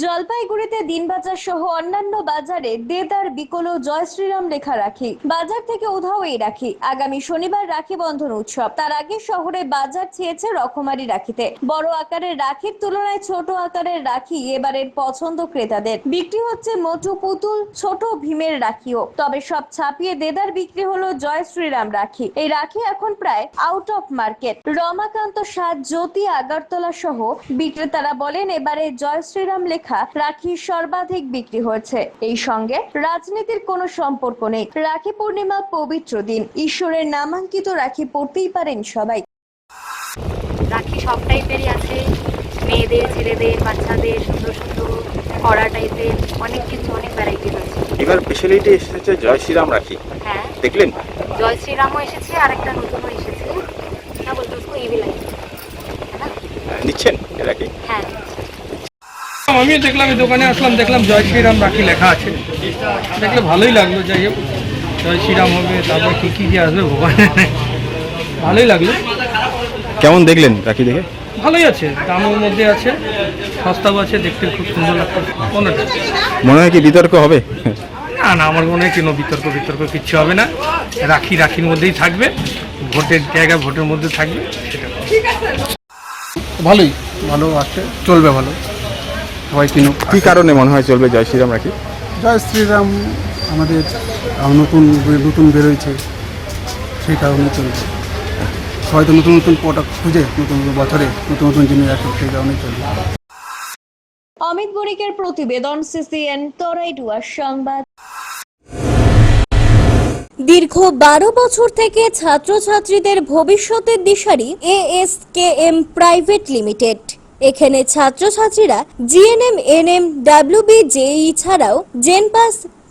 জলপাইগুড়িতে দিনবাজার সহ অন্যান্য বাজারে দেদার বিকল জয় শ্রীরাম লেখা রাখি। বাজার থেকে উধাও এই রাখি। আগামী শনিবার রাখি বন্ধন উৎসব। তার আগে শহরে বাজার ছেয়েছে রকমারি রাখিতে। বড় আকারের রাখির তুলনায় ছোট আকারের রাখি এবারের পছন্দ ক্রেতাদের। বিক্রি হচ্ছে মোটু পুতুল, ছোট ভীমের রাখিও। তবে সব ছাপিয়ে দেদার বিক্রি হলো জয় শ্রীরাম রাখি। এই রাখি এখন প্রায় আউট অফ মার্কেট রমাকান্ত সাজ, জ্যোতি আগারতলা সহ বিক্রেতারা বলেন, এবারে জয় শ্রীরাম লেখা লেখা রাখি সর্বাধিক বিক্রি হয়েছে। এই সঙ্গে রাজনীতির কোনো সম্পর্ক নেই। রাখি পূর্ণিমা পবিত্র দিন। ঈশ্বরের নামাঙ্কিত রাখি পড়তেই পারেন সবাই। রাখি সব টাইপেরই আছে। মেয়েদের ছেলেদের বাচ্চাদের সুন্দর সুন্দর কড়া টাইপের অনেক কিছু অনেক ভ্যারাইটি আছে। এবার স্পেশালিটি এসেছে জয় শ্রীরাম রাখি। হ্যাঁ। দেখলেন? জয় শ্রীরামও এসেছে আর একটা নতুনও এসেছে। না বলতে ইভিল হ্যাঁ, নিচ্ছেন রাখি? হ্যাঁ। হ্যাঁ আমি দেখলাম এই দোকানে আসলাম দেখলাম জয় শ্রীরাম রাখি লেখা আছে। দেখলে ভালোই লাগল যাই হোক জয় শ্রীরাম হবে তারপর কী কী যে আসবে ভগবান? ভালোই লাগল। কেমন দেখলেন রাখি দেখে? ভালোই আছে দামের মধ্যে আছে সস্তাও আছে দেখতে খুব সুন্দর লাগছে কোনটা মনে হয় কি বিতর্ক হবে? না না আমার মনে হয় কোনো বিতর্ক বিতর্ক কিচ্ছু হবে না। রাখি রাখির মধ্যেই থাকবে ভোটের জায়গা ভোটের মধ্যে থাকবে সেটা। ভালোই ভালো আছে চলবে ভালো। সবাই কিনুক। কি কারণে মনে হয় চলবে জয় শ্রীরাম রাখি জয় শ্রীরাম আমাদের নতুন নতুন বেরোয়েছে সেই কারণে চলবে। সবাই তো নতুন নতুন প্রোডাক্ট খুঁজে নতুন নতুন বছরে নতুন নতুন জিনিস আসে সেই কারণেই চলবে। অমিত বণিকের প্রতিবেদন সিসিএন তরাইডুয়ার সংবাদ। দীর্ঘ বারো বছর থেকে ছাত্রছাত্রীদের ভবিষ্যতের দিশারি এএসকেএম প্রাইভেট লিমিটেড। এখানে ছাত্রছাত্রীরা জিএনএম এনএম ডাব্লিউবি জেই ছাড়াও জেনপাস